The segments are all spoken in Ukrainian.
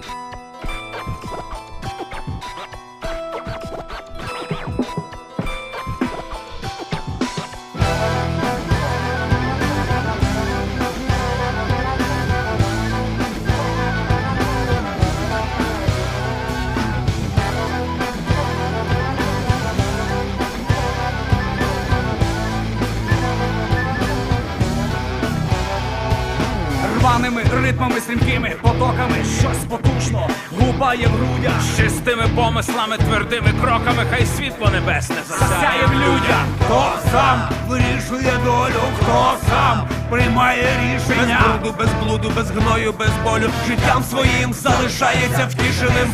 Bye. Рваними ритмами, стрімкими потоками, щось потужно гупає в грудях. З чистими помислами, твердими кроками, хай світло небесне Засяє в людях. Хто сам вирішує долю, хто сам приймає рішення Без бруду, без блуду, без гною, без болю. життям своїм залишається втішеним.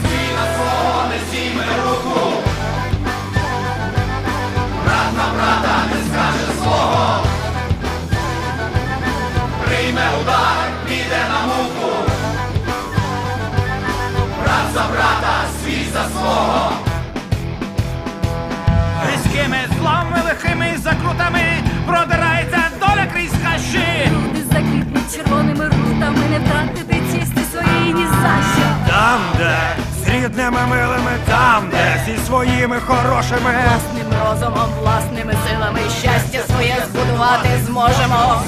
Різкими зломами, лихими закрутами продирається доля крізь хащі. Люди заквітнуть червоними рутами, не втратити чисті своєї ні за що. Там, де з рідними милими, там, де зі своїми хорошими. Власним розумом, власними силами щастя своє збудувати зможемо.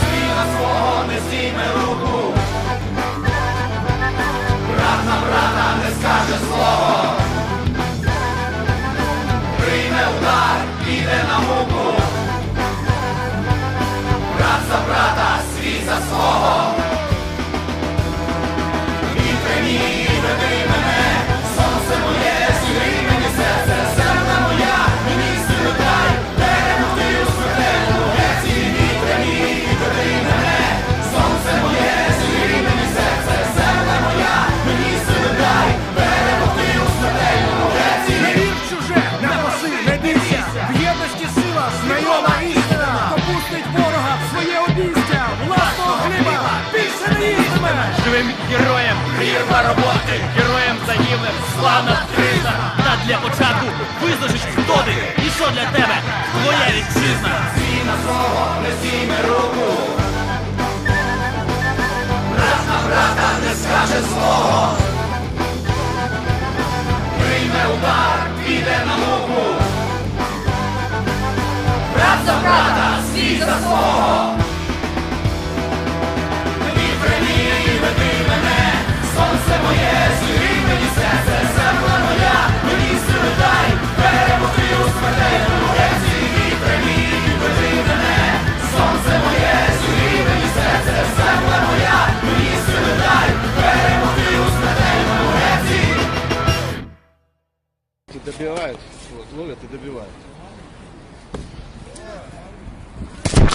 Не Живим героєм, прірва роботи, героєм загиблим, славна криза. Та для початку визначиш, хто ти і що для тебе твоя вітчизна. Свій на слово, не сімей руку. Празна, брата, не скаже слово. Прийме удар, піде на муку. Брат за брата, свій за свого. Добивают, вот, ловят и добивают.